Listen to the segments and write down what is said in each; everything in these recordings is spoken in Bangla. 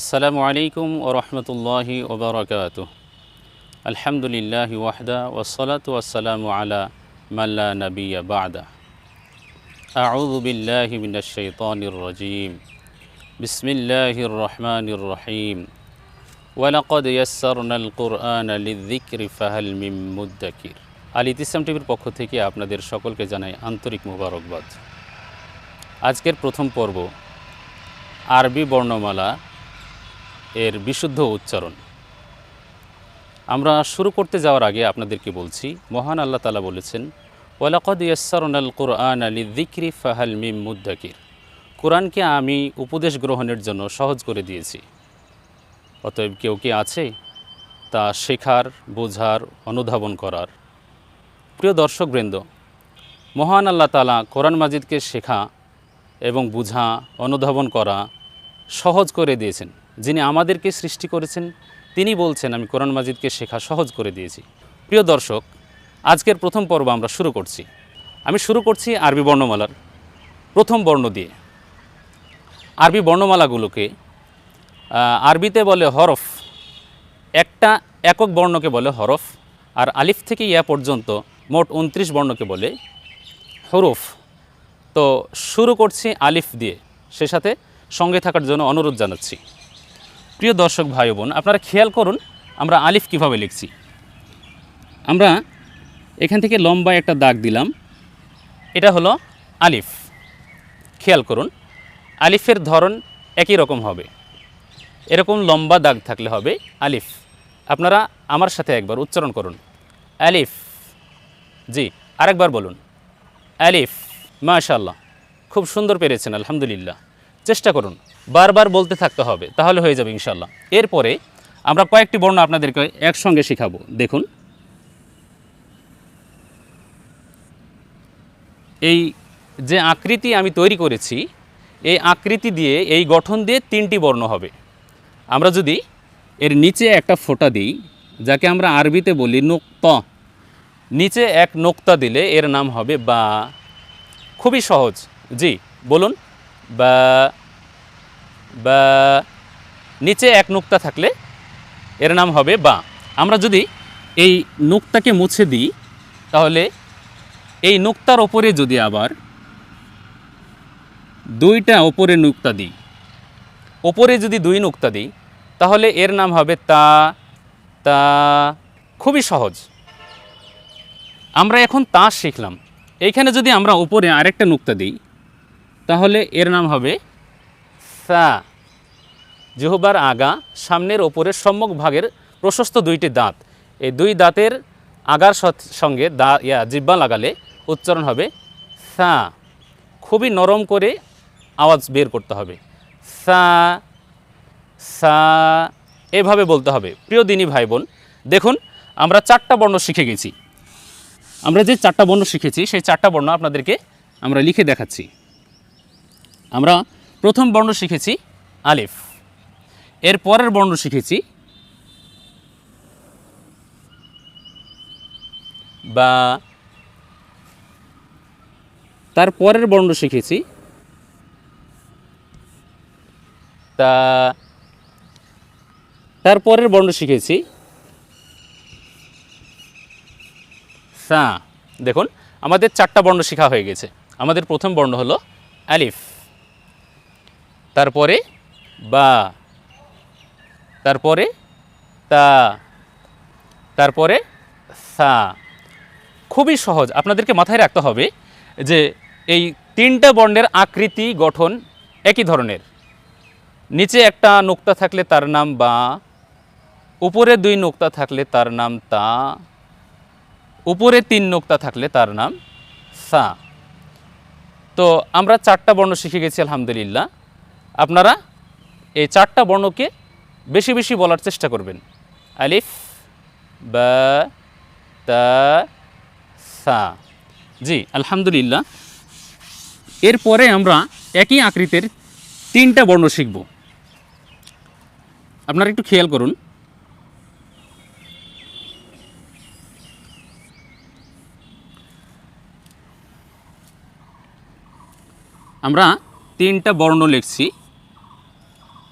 আসসালামু আলাইকুম ও রহমতুল্লাহি ওবরাকাত আলহামদুলিল্লাহ ওয়াহদা ওসলাত ওয়াসালামু আলা মাল্লা নবিয়া বাদা। আউযু বিল্লাহি মিনাশ শাইতানির রাজিম। বিসমিল্লাহির রহমানির রহিম। ওয়ালাকাদ ইয়াসসারনাল কুরআনা লিযিকরি ফাহাল মিন মুদ্দাকির। আল ইতিসাম টিভির পক্ষ থেকে আপনাদের সকলকে জানাই আন্তরিক মোবারকবাদ। আজকের প্রথম পর্ব আরবি বর্ণমালা এর বিশুদ্ধ উচ্চারণ। আমরা শুরু করতে যাওয়ার আগে আপনাদেরকে বলছি, মহান আল্লাহ তালা বলেছেন, ওয়ালাকদ ইয়াসসারন আল কোরআন আলী দিক্রি ফাহাল মিম মুদ্দাকির। কোরআনকে আমি উপদেশ গ্রহণের জন্য সহজ করে দিয়েছি। অতএব কেউ কি আছে তা শেখার, বোঝার, অনুধাবন করার? প্রিয় দর্শকবৃন্দ, মহান আল্লাহ তালা কোরআন মাজিদকে শেখা এবং বুঝা, অনুধাবন করা সহজ করে দিয়েছেন। যিনি আমাদেরকে সৃষ্টি করেছেন, তিনি বলছেন, আমি কোরআন মাজিদকে শেখা সহজ করে দিয়েছি। প্রিয় দর্শক, আজকের প্রথম পর্ব আমরা শুরু করছি। আমি শুরু করছি আরবি বর্ণমালার প্রথম বর্ণ দিয়ে। আরবি বর্ণমালাগুলোকে আরবিতে বলে হরফ, একটা একক বর্ণকে বলে হরফ, আর আলিফ থেকে ইয়া পর্যন্ত মোট উনত্রিশ বর্ণকে বলে হরফ। তো শুরু করছি আলিফ দিয়ে। সে সাথে সঙ্গে থাকার জন্য অনুরোধ জানাচ্ছি। প্রিয় দর্শক ভাই বোন, আপনারা খেয়াল করুন, আমরা আলিফ কীভাবে লিখছি। আমরা এখান থেকে লম্বা একটা দাগ দিলাম। এটা হলো আলিফ। খেয়াল করুন, আলিফের ধরন একই রকম হবে। এরকম লম্বা দাগ থাকলে হবে আলিফ। আপনারা আমার সাথে একবার উচ্চারণ করুন। আলিফ। জি, আরেকবার বলুন। আলিফ। মাশাল্লাহ খুব সুন্দর পেরেছেন, আলহামদুলিল্লাহ। চেষ্টা করুন, বারবার বলতে থাকতে হবে, তাহলে হয়ে যাবে ইনশাল্লাহ এরপরে আমরা কয়েকটি বর্ণ আপনাদেরকে একসঙ্গে শেখাবো, দেখুন। এই যে আকৃতি আমি তৈরি করেছি, এই আকৃতি দিয়ে এই গঠন দিয়ে তিনটি বর্ণ হবে। আমরা যদি এর নিচে একটা ফোঁটা দিই, যাকে আমরা আরবিতে বলি নোক্ত, নিচে এক নোক্তা দিলে এর নাম হবে বা। খুবই সহজ। জি, বলুন। বা। বা নিচে এক নুক্তা থাকলে এর নাম হবে বা। আমরা যদি এই নুক্তাকে মুছে দিই, তাহলে এই নুক্তার ওপরে যদি আবার দুইটা ওপরে নুক্তা দিই, ওপরে যদি দুই নুক্তা দিই, তাহলে এর নাম হবে তা তা, খুবই সহজ। আমরা এখন তা শিখলাম। এইখানে যদি আমরা উপরে আরেকটা নুক্তা দিই, তাহলে এর নাম হবে সা জিহবার আগা, সামনের ওপরের সম্মুখ ভাগের প্রশস্ত দুইটি দাঁত। এই দুই দাঁতের আগার সঙ্গে দা, ইয়া, জিব্বা লাগালে উচ্চারণ হবে সা খুবই নরম করে আওয়াজ বের করতে হবে। সা সা, এভাবে বলতে হবে। প্রিয় দিনী ভাই বোন দেখুন, আমরা চারটা বর্ণ শিখে গেছি। আমরা যে চারটা বর্ণ শিখেছি, সেই চারটা বর্ণ আপনাদেরকে আমরা লিখে দেখাচ্ছি। আমরা প্রথম বর্ণ শিখেছি আলিফ। এর পরের বর্ণ শিখেছি বা। তার পরের বর্ণ শিখেছি তা। তার পরের বর্ণ শিখেছি সা। দেখুন, আমাদের চারটা বর্ণ শেখা হয়ে গেছে। আমাদের প্রথম বর্ণ হলো আলিফ। তারপরে বা, তারপরে তা, তারপরে সা। খুবই সহজ। আপনাদেরকে মাথায় রাখতে হবে যে এই তিনটা বর্ণের আকৃতি গঠন একই ধরনের। নিচে একটা নোক্তা থাকলে তার নাম বা, উপরে দুই নোক্তা থাকলে তার নাম তা, উপরে তিন নোক্তা থাকলে তার নাম সা। তো আমরা চারটা বর্ণ শিখে গেছি, আলহামদুলিল্লাহ। আপনারা এই চারটা বর্ণকে বেশি বেশি বলার চেষ্টা করবেন। আলিফ, বা, তা, সা। জি, আলহামদুলিল্লাহ। এরপরে আমরা একই আকৃতির তিনটা বর্ণ শিখব। আপনারা একটু খেয়াল করুন। আমরা তিনটা বর্ণ লিখছি।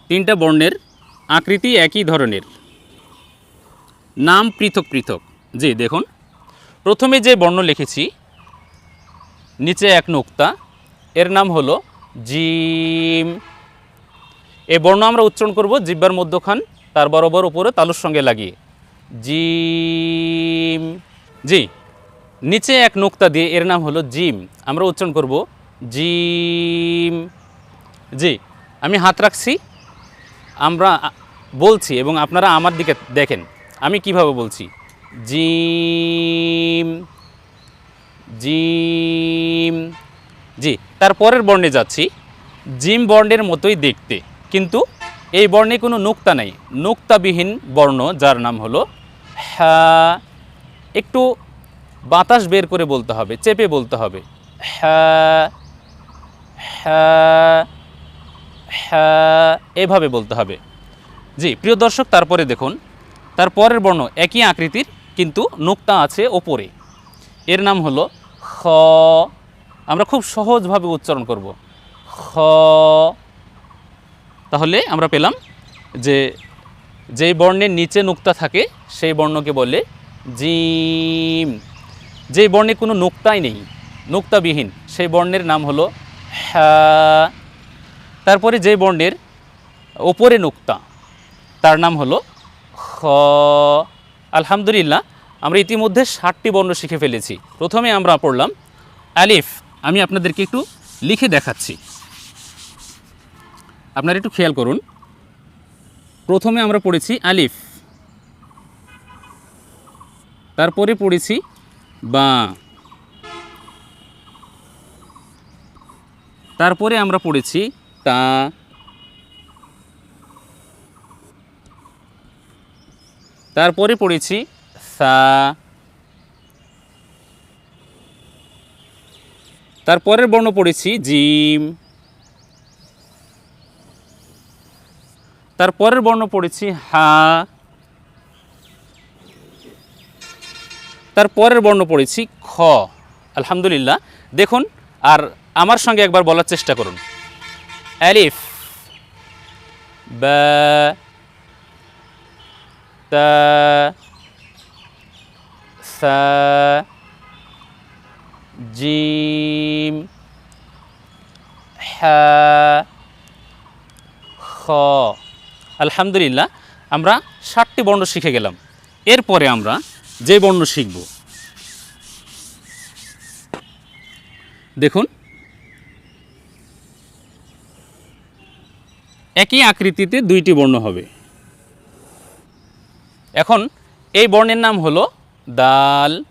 তিনটা বর্ণের আকৃতি একই ধরনের। নাম পৃথক পৃথক। জি, দেখুন। প্রথমে যে বর্ণ লিখেছি, নিচে এক নোক্তা, এর নাম হলো জিম। এ বর্ণ আমরা উচ্চারণ করব জিব্বার মধ্যখান, তার বরাবর উপরে তালুর সঙ্গে লাগিয়ে। জিম। জি, নিচে এক নোক্তা দিয়ে এর নাম হলো জিম। আমরা উচ্চারণ করব জিম। জি, আমি হাত রাখছি। আমরা বলছি এবং আপনারা আমার দিকে দেখেন। আমি কীভাবে বলছি? জিম জিম, জি তারপরের বর্ণে যাচ্ছি। জিম বর্ণের মতোই দেখতে, কিন্তু এই বর্ণে কোনো নুক্তা নেই। নুক্তাবিহীন বর্ণ, যার নাম হলো হ্যাঁ একটু বাতাস বের করে বলতে হবে, চেপে বলতে হবে। হ্যাঁ হ্যাঁ হ্যাঁ এভাবে বলতে হবে। জি, প্রিয় দর্শক, তারপরে দেখুন। তার পরের বর্ণ একই আকৃতির, কিন্তু নুক্তা আছে ওপরে। এর নাম হলো খ। আমরা খুব সহজভাবে উচ্চারণ করব। খ। তাহলে আমরা পেলাম যে, যেই বর্ণের নিচে নুক্তা থাকে, সেই বর্ণকে বলে জিম। যেই বর্ণে কোনো নুক্তাই নেই, নুক্তাবিহীন, সেই বর্ণের নাম হলো হ্যাঁ। তারপরে যে বর্ণের ওপরে নুক্তা, তার নাম হলো খ। আলহামদুলিল্লাহ, আমরা ইতিমধ্যে ষাটটি বর্ণ শিখে ফেলেছি। প্রথমে আমরা পড়লাম আলিফ, আমি আপনাদেরকে একটু লিখে দেখাচ্ছি। আপনারা একটু খেয়াল করুন। প্রথমে আমরা পড়েছি আলিফ। তারপরে পড়েছি বা। তারপরে আমরা পড়েছি তা তারপরে পড়েছি সা। তারপরের বর্ণ পড়েছি জিম। তারপরের বর্ণ পড়েছি হা। তারপরের বর্ণ পড়েছি খ। আলহামদুলিল্লাহ। দেখুন, আর আমার সঙ্গে একবার বলার চেষ্টা করুন। অ্যালিফ বা তা সা জিম হ্যাঁ খ আলহামদুলিল্লাহ আমরা ষাটটি বর্ণ শিখে গেলাম। এরপরে আমরা যে বর্ণ শিখব। দেখুন একই আকৃতিতে দুইটি বর্ণ হবে। এখন এই বর্ণের নাম হলো দাল।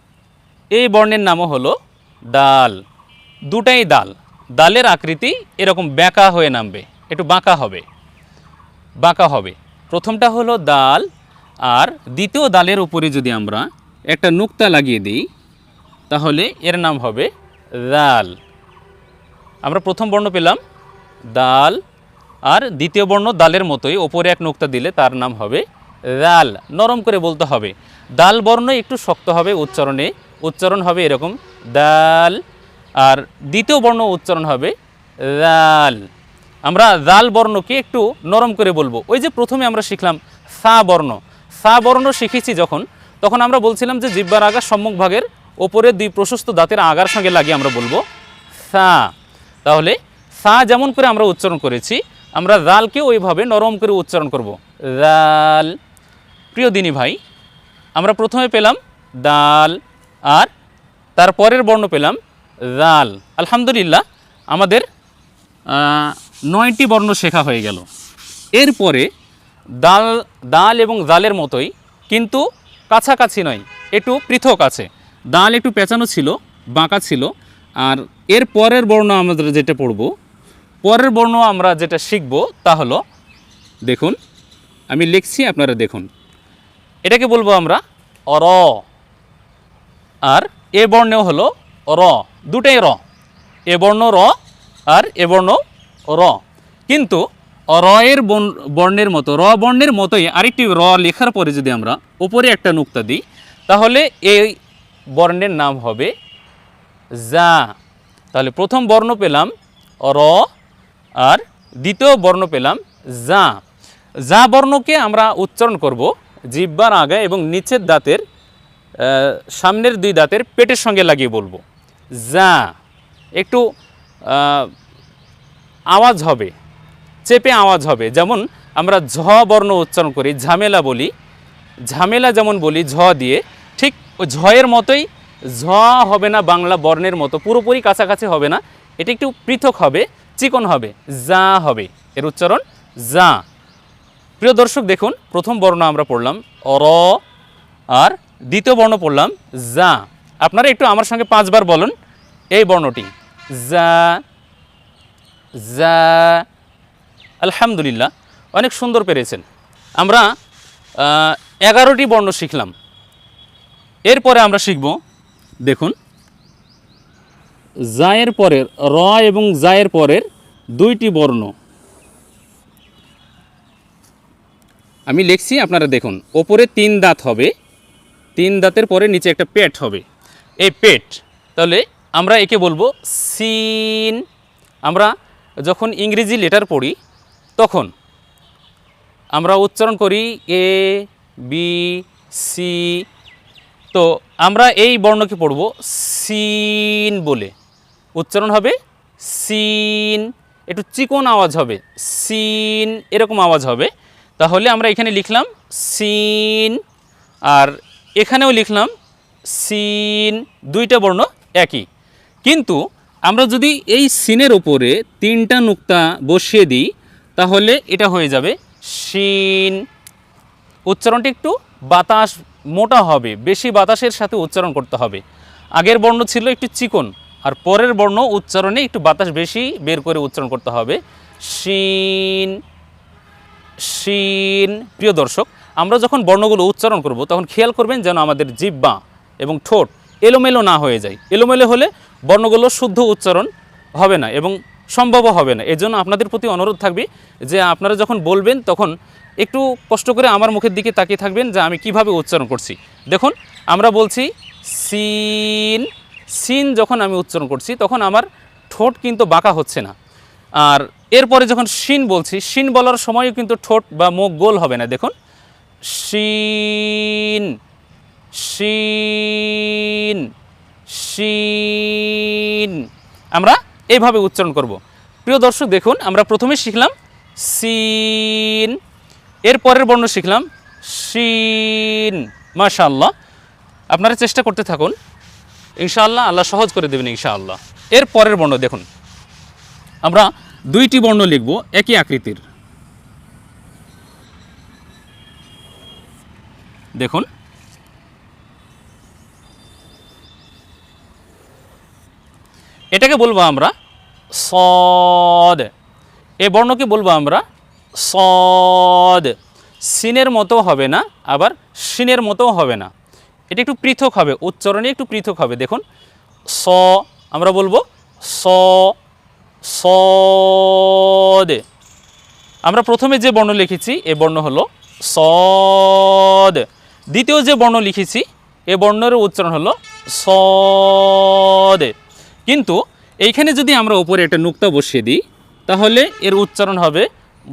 এই বর্ণের নামও হলো দাল। দুটাই দাল। দালের আকৃতি এরকম ব্যাকা হয়ে নামবে। একটু বাঁকা হবে। বাঁকা হবে। প্রথমটা হলো দাল আর দ্বিতীয় দালের উপরে যদি আমরা একটা নুক্তা লাগিয়ে দিই, তাহলে এর নাম হবে দাল। আমরা প্রথম বর্ণ পেলাম দাল আর দ্বিতীয় বর্ণ দালের মতোই, ওপরে এক নুক্তা দিলে তার নাম হবে দাল। নরম করে বলতে হবে, দাল বর্ণ একটু শক্ত হবে উচ্চারণে, উচ্চারণ হবে এরকম দাল, আর দ্বিতীয় বর্ণ উচ্চারণ হবে দাল। আমরা দাল বর্ণকে একটু নরম করে বলব। ওই যে প্রথমে আমরা শিখলাম সা বর্ণ সা বর্ণ শিখেছি যখন, তখন আমরা বলছিলাম যে জিব্বার আগা সম্মুখ ভাগের ওপরে দুই প্রশস্ত দাঁতের আগার সঙ্গে লাগিয়ে আমরা বলব সা। তাহলে সা যেমন করে আমরা উচ্চারণ করেছি আমরা জালকে ওইভাবে নরম করে উচ্চারণ করব। দাল প্রিয় দিনী ভাই, আমরা প্রথমে পেলাম দাল আর তারপরের বর্ণ পেলাম জাল আলহামদুলিল্লাহ, আমাদের নয়টি বর্ণ শেখা হয়ে গেল। এরপরে দাল দাল এবং জালের মতোই, কিন্তু কাছাকাছি নয়, একটু পৃথক আছে। দাল একটু পেঁচানো ছিল, বাঁকা ছিল, আর এর পরের বর্ণ আমাদের যেটা পড়ব পরের বর্ণ আমরা যেটা শিখব তা হলো, দেখুন, আমি লিখছি, আপনারা দেখুন। এটাকে বলব আমরা অর আর এ বর্ণেও হলো র, দুটাই র। এ বর্ণ র আর এ বর্ণ র। কিন্তু র এর বর্ণ- বর্ণের মতো, র বর্ণের মতোই আরেকটি র লেখার পরে যদি আমরা উপরে একটা নুক্তা দিই, তাহলে এই বর্ণের নাম হবে যা। তাহলে প্রথম বর্ণ পেলাম র আর দ্বিতীয় বর্ণ পেলাম যা। যা বর্ণকে আমরা উচ্চারণ করব জিব্বার আগে এবং নিচের দাঁতের সামনের দুই দাঁতের পেটের সঙ্গে লাগিয়ে বলব। যা একটু আওয়াজ হবে, চেপে আওয়াজ হবে। যেমন আমরা ঝ বর্ণ উচ্চারণ করি, ঝামেলা বলি। ঝামেলা যেমন বলি, ঝ দিয়ে, ঠিক ঝয়ের মতোই ঝ হবে না বাংলা বর্ণের মতো, পুরোপুরি কাছাকাছি হবে না। এটা একটু পৃথক হবে। চিকন হবে, যা হবে। এর উচ্চারণ যা। প্রিয় দর্শক, দেখুন, প্রথম বর্ণ আমরা পড়লাম র, আর দ্বিতীয় বর্ণ পড়লাম, যা। আপনারা একটু আমার সঙ্গে পাঁচবার বলুন, এই বর্ণটি, যা যা। আলহামদুলিল্লাহ, অনেক সুন্দর পেরেছেন। আমরা এগারোটি বর্ণ শিখলাম। এরপরে আমরা শিখব, দেখুন জায়ের পরের, র এবং জায়ের পরের দুইটি বর্ণ। আমি লিখছি, আপনারা দেখুন, ওপরে তিন দাঁত হবে, তিন দাঁতের পরে নিচে একটা পেট হবে। এই পেট, তাহলে আমরা একে বলব সিন। আমরা যখন ইংরেজি লেটার পড়ি, তখন আমরা উচ্চারণ করি এ, বি, সি। তো আমরা এই বর্ণকে পড়ব সিন বলে। উচ্চারণ হবে সিন, একটু চিকন আওয়াজ হবে, সিন, এরকম আওয়াজ হবে। তাহলে আমরা এখানে লিখলাম সিন, আর এখানেও লিখলাম সিন, দুইটা বর্ণ একই। কিন্তু আমরা যদি এই সিনের উপরে তিনটা নুক্তা বসিয়ে দিই, তাহলে এটা হয়ে যাবে শিন উচ্চারণটি একটু বাতাস, মোটা হবে, বেশি বাতাসের সাথে উচ্চারণ করতে হবে। আগের বর্ণ ছিল একটু চিকন আর পরের বর্ণ উচ্চারণে একটু বাতাস বেশি বের করে উচ্চারণ করতে হবে। শিন শিন। প্রিয় দর্শক, আমরা যখন বর্ণগুলো উচ্চারণ করব, তখন খেয়াল করবেন যেন আমাদের জিব্বা এবং ঠোঁট এলোমেলো না হয়ে যায়। এলোমেলো হলে বর্ণগুলো শুদ্ধ উচ্চারণ হবে না এবং সম্ভবও হবে না। এজন্য আপনাদের প্রতি অনুরোধ থাকবে যে আপনারা যখন বলবেন, তখন একটু কষ্ট করে আমার মুখের দিকে তাকিয়ে থাকবেন যে আমি কীভাবে উচ্চারণ করছি। দেখুন, আমরা বলছি সিন সিন যখন আমি উচ্চারণ করছি, তখন আমার ঠোঁট কিন্তু বাঁকা হচ্ছে না। আর এরপরে যখন শিন বলছি শিন বলার সময়ও কিন্তু ঠোঁট বা মুখ গোল হবে না। দেখুন শিন শিন শিন আমরা এইভাবে উচ্চারণ করব। প্রিয় দর্শক, দেখুন, আমরা প্রথমে শিখলাম সিন এর পরের বর্ণ শিখলাম শিন মাশাআল্লাহ। আপনারা চেষ্টা করতে থাকুন। ইনশাআল্লাহ আল্লাহ সহজ করে দেবেন ইনশাআল্লাহ। এর পরের বর্ণ দেখুন। আমরা দুইটি বর্ণ লিখব, একই আকৃতির। দেখুন। এটাকে বলব আমরা সদ। এ বর্ণকে বলব আমরা সদ। সিনের মতো হবে না, আবার সিনের মতো হবে না। এটা একটু পৃথক হবে, উচ্চারণে একটু পৃথক হবে, দেখুন। স, আমরা বলব, স সদ আমরা প্রথমে যে বর্ণ লিখেছি, এ বর্ণ হলো সদ দ্বিতীয় যে বর্ণ লিখেছি, এ বর্ণের উচ্চারণ হলো সদ কিন্তু এইখানে যদি আমরা উপরে একটা নুক্তা বসিয়ে দিই, তাহলে এর উচ্চারণ হবে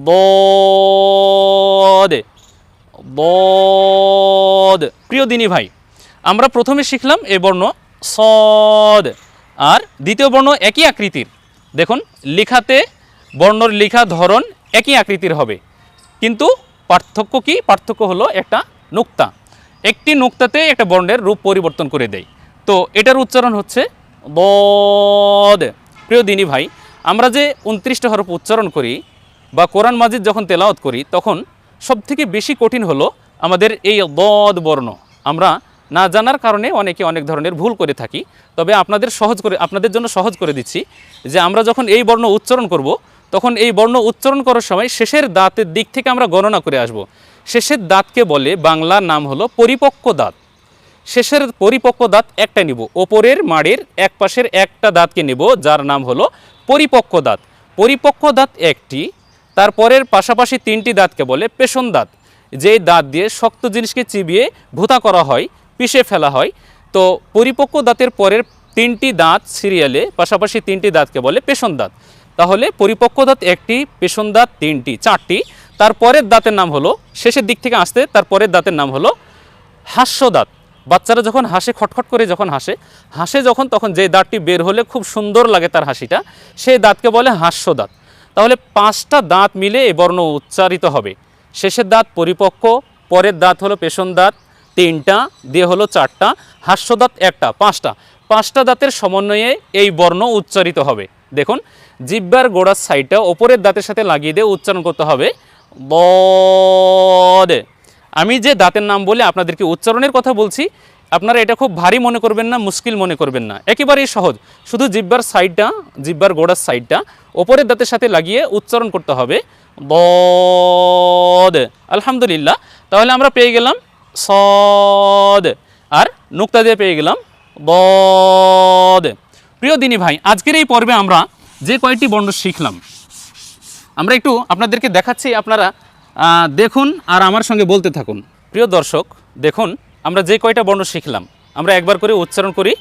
বদ বদ প্রিয় দিনী ভাই আমরা প্রথমে শিখলাম এ বর্ণ সদ আর দ্বিতীয় বর্ণ একই আকৃতির। দেখুন, লেখাতে বর্ণর লেখা ধরন একই আকৃতির হবে। কিন্তু পার্থক্য কি? পার্থক্য হলো একটা নুক্তা। একটি নুক্তাতে একটা বর্ণের রূপ পরিবর্তন করে দেয়। তো এটার উচ্চারণ হচ্ছে বদ প্রিয় দিনী ভাই, আমরা যে উনত্রিশটা হরফ উচ্চারণ করি বা কোরআন মাজিদ যখন তেলাওয়াত করি, তখন সবথেকে বেশি কঠিন হলো আমাদের এই বদ বর্ণ। আমরা না জানার কারণে অনেকে অনেক ধরনের ভুল করে থাকি, তবে আপনাদের সহজ করে, আপনাদের জন্য সহজ করে দিচ্ছি যে আমরা যখন এই বর্ণ উচ্চারণ করব, তখন এই বর্ণ উচ্চারণ করার সময় শেষের দাঁতের দিক থেকে আমরা গণনা করে আসব। শেষের দাঁতকে বলে বাংলার নাম হলো পরিপক্ক দাঁত। শেষের পরিপক্ক দাঁত একটা নিব, ওপরের মাড়ের এক পাশের একটা দাঁতকে নেব, যার নাম হলো পরিপক্ক দাঁত। পরিপক্ক দাঁত একটি তারপরের পাশাপাশি তিনটি দাঁতকে বলে পেশন দাঁত। যেই দাঁত দিয়ে শক্ত জিনিসকে চিবিয়ে ভুতা করা হয় পিষে ফেলা হয়। তো পরিপক্ক দাঁতের পরের তিনটি দাঁত সিরিয়ালে, পাশাপাশি তিনটি দাঁতকে বলে পেশন দাঁত। তাহলে পরিপক্ক দাঁত একটি পেশন দাঁত তিনটি, চারটি। তারপরের দাঁতের নাম হলো, শেষের দিক থেকে আসতে তারপরের দাঁতের নাম হলো হাস্য দাঁত। বাচ্চারা যখন হাসে, খটখট করে যখন হাসে হাসে যখন তখন যে দাঁতটি বের হলে খুব সুন্দর লাগে তার হাসিটা সেই দাঁতকে বলে হাস্য দাঁত। তাহলে পাঁচটা দাঁত মিলে এ বর্ণ উচ্চারিত হবে। শেষের দাঁত পরিপক্ক, পরের দাঁত হলো পেশন দাঁত তিনটা, দিয়ে হলো চারটা হাস্য দাঁত একটা, পাঁচটা। পাঁচটা দাঁতের সমন্বয়ে এই বর্ণ উচ্চারিত হবে। দেখুন, জিব্বার গোড়ার সাইডটা ওপরের দাঁতের সাথে লাগিয়ে দিয়ে উচ্চারণ করতে হবে, বদ। আমি যে দাঁতের নাম বলে আপনাদেরকে উচ্চারণের কথা বলছি, আপনারা এটা খুব ভারী মনে করবেন না, মুশকিল মনে করবেন না। একেবারেই সহজ। শুধু জিব্বার সাইডটা, জিব্বার গোড়ার সাইডটা ওপরের দাঁতের সাথে লাগিয়ে উচ্চারণ করতে হবে, বদ। আলহামদুলিল্লাহ। তাহলে আমরা পেয়ে গেলাম সদ। আর নুক্তা দিয়ে পেয়ে গেলাম বদ প্রিয় দিনী ভাই, আজকের এই পর্বে আমরা যে কয়টি বর্ণ শিখলাম, আমরা একটু আপনাদেরকে দেখাচ্ছি, আপনারা দেখুন আর আমার সঙ্গে বলতে থাকুন। প্রিয় দর্শক, দেখুন, আমরা যে কয়টা বর্ণ শিখলাম, আমরা একবার করে উচ্চারণ করি,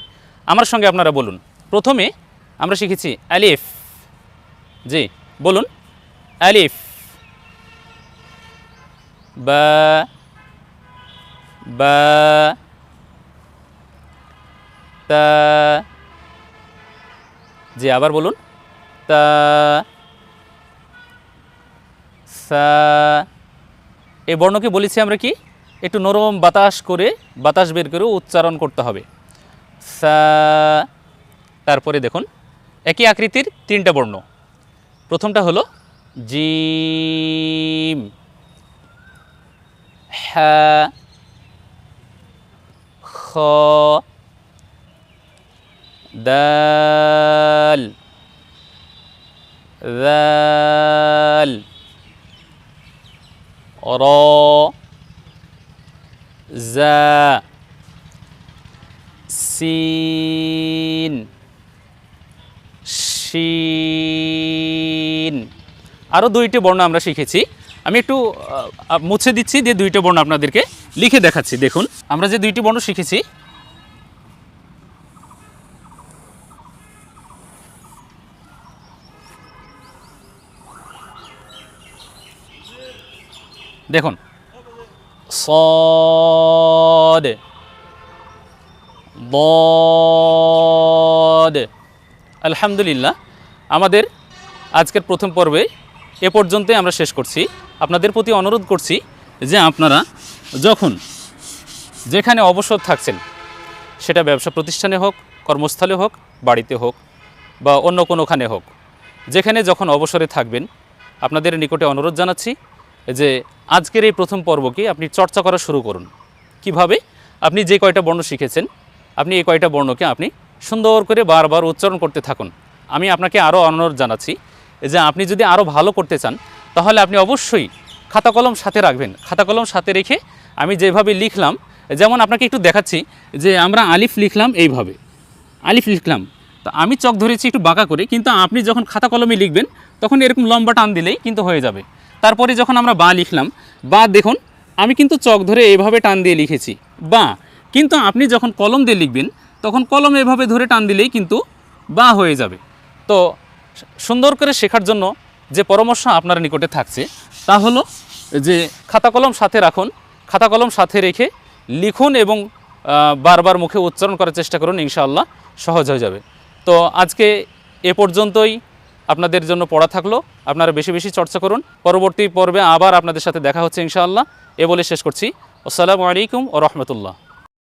আমার সঙ্গে আপনারা বলুন। প্রথমে আমরা শিখেছি আলিফ। জি, বলুন। আলিফ। বা বা, তা, জি, আবার বলুন। তা, সা, এই বর্ণকে বলেছি আমরা কি? একটু নরম বাতাস করে, বাতাস বের করে উচ্চারণ করতে হবে। সা, তারপরে দেখুন, একই আকৃতির তিনটা বর্ণ। প্রথমটা হলো জিম হ্যাঁ খ। দাল। দাল। র। সিন। সিন আরও দুইটি বর্ণ আমরা শিখেছি। আমি একটু মুছে দিচ্ছি যে দুইটা বর্ণ আপনাদেরকে লিখে দেখাচ্ছি, দেখুন। আমরা যে দুইটি বর্ণ শিখেছি, দেখুন। সদ, বদ। আলহামদুলিল্লাহ, আমাদের আজকের প্রথম পর্বে এ পর্যন্তই আমরা শেষ করছি। আপনাদের প্রতি অনুরোধ করছি যে আপনারা যখন যেখানে অবসর থাকছেন, সেটা ব্যবসা প্রতিষ্ঠানে হোক, কর্মস্থলে হোক, বাড়িতে হোক বা অন্য কোনোখানে হোক, যেখানে যখন অবসরে থাকবেন, আপনাদের নিকটে অনুরোধ জানাচ্ছি যে আজকের এই প্রথম পর্বকে আপনি চর্চা করা শুরু করুন। কীভাবে? আপনি যে কয়টা বর্ণ শিখেছেন, আপনি এই কয়টা বর্ণকে আপনি সুন্দর করে বারবার উচ্চারণ করতে থাকুন। আমি আপনাকে আরও অনুরোধ জানাচ্ছি যে আপনি যদি আরও ভালো করতে চান, তাহলে আপনি অবশ্যই খাতা কলম সাথে রাখবেন। খাতা কলম সাথে রেখে আমি যেভাবে লিখলাম, যেমন আপনাকে একটু দেখাচ্ছি যে আমরা আলিফ লিখলাম এইভাবে। আলিফ লিখলাম। তো আমি চক ধরেছি একটু বাঁকা করে, কিন্তু আপনি যখন খাতা কলমে লিখবেন, তখন এরকম লম্বা টান দিলেই কিন্তু হয়ে যাবে। তারপরে যখন আমরা বা লিখলাম, বা দেখুন, আমি কিন্তু চক ধরে এভাবে টান দিয়ে লিখেছি। বা, কিন্তু আপনি যখন কলম দিয়ে লিখবেন, তখন কলম এভাবে ধরে টান দিলেই কিন্তু বা হয়ে যাবে। তো সুন্দর করে শেখার জন্য যে পরামর্শ আপনার নিকটে থাকছে, তা হলো যে খাতা কলম সাথে রাখুন খাতা কলম সাথে রেখে লিখুন এবং বারবার মুখে উচ্চারণ করার চেষ্টা করুন, ইনশাআল্লাহ সহজ হয়ে যাবে। তো আজকে এ পর্যন্তই। আপনাদের জন্য পড়া থাকল। আপনারা বেশি বেশি চর্চা করুন। পরবর্তী পর্বে আবার আপনাদের সাথে দেখা হচ্ছে, ইনশাআল্লাহ। এ বলে শেষ করছি। আসসালামু আলাইকুম ও রহমতুল্লাহ।